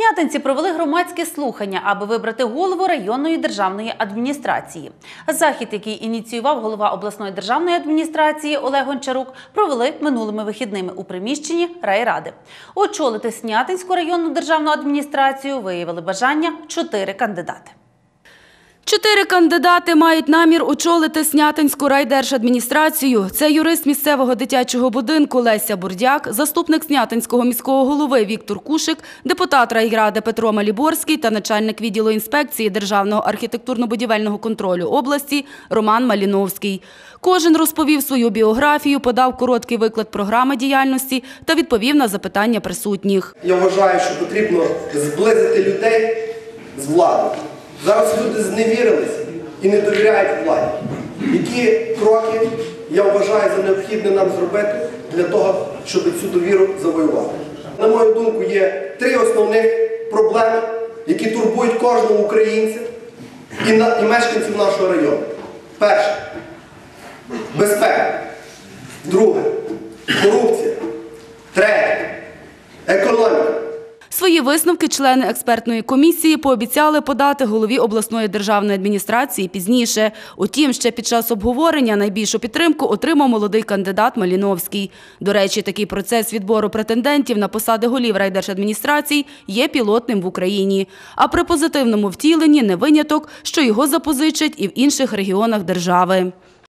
Снятинці провели громадське слухання, аби вибрати голову районної державної адміністрації. Захід, який ініціював голова обласної державної адміністрації Олег Гончарук, провели минулими вихідними у приміщенні райради. Очолити Снятинську районну державну адміністрацію виявили бажання чотири кандидати. Чотири кандидати мають намір очолити Снятинську райдержадміністрацію. Це юрист місцевого дитячого будинку Леся Бурдяк, заступник Снятинського міського голови Віктор Кушик, депутат райради Петро Маліборський та начальник відділу інспекції Державного архітектурно-будівельного контролю області Роман Маліновський. Кожен розповів свою біографію, подав короткий виклад програми діяльності та відповів на запитання присутніх. Я вважаю, що потрібно зблизити людей з владою. Зараз люди зневірились і не довіряють владі. Які кроки я вважаю за необхідне нам зробити для того, щоб цю довіру завоювати? На мою думку, є три основних проблеми, які турбують кожного українця і, на, мешканців нашого району. Перше безпека. Друге корупція. Третє економіка. Свої висновки члени експертної комісії пообіцяли подати голові обласної державної адміністрації пізніше. Утім, ще під час обговорення найбільшу підтримку отримав молодий кандидат Маліновський. До речі, такий процес відбору претендентів на посади голів райдержадміністрацій є пілотним в Україні. А при позитивному втіленні не виняток, що його запозичать і в інших регіонах держави.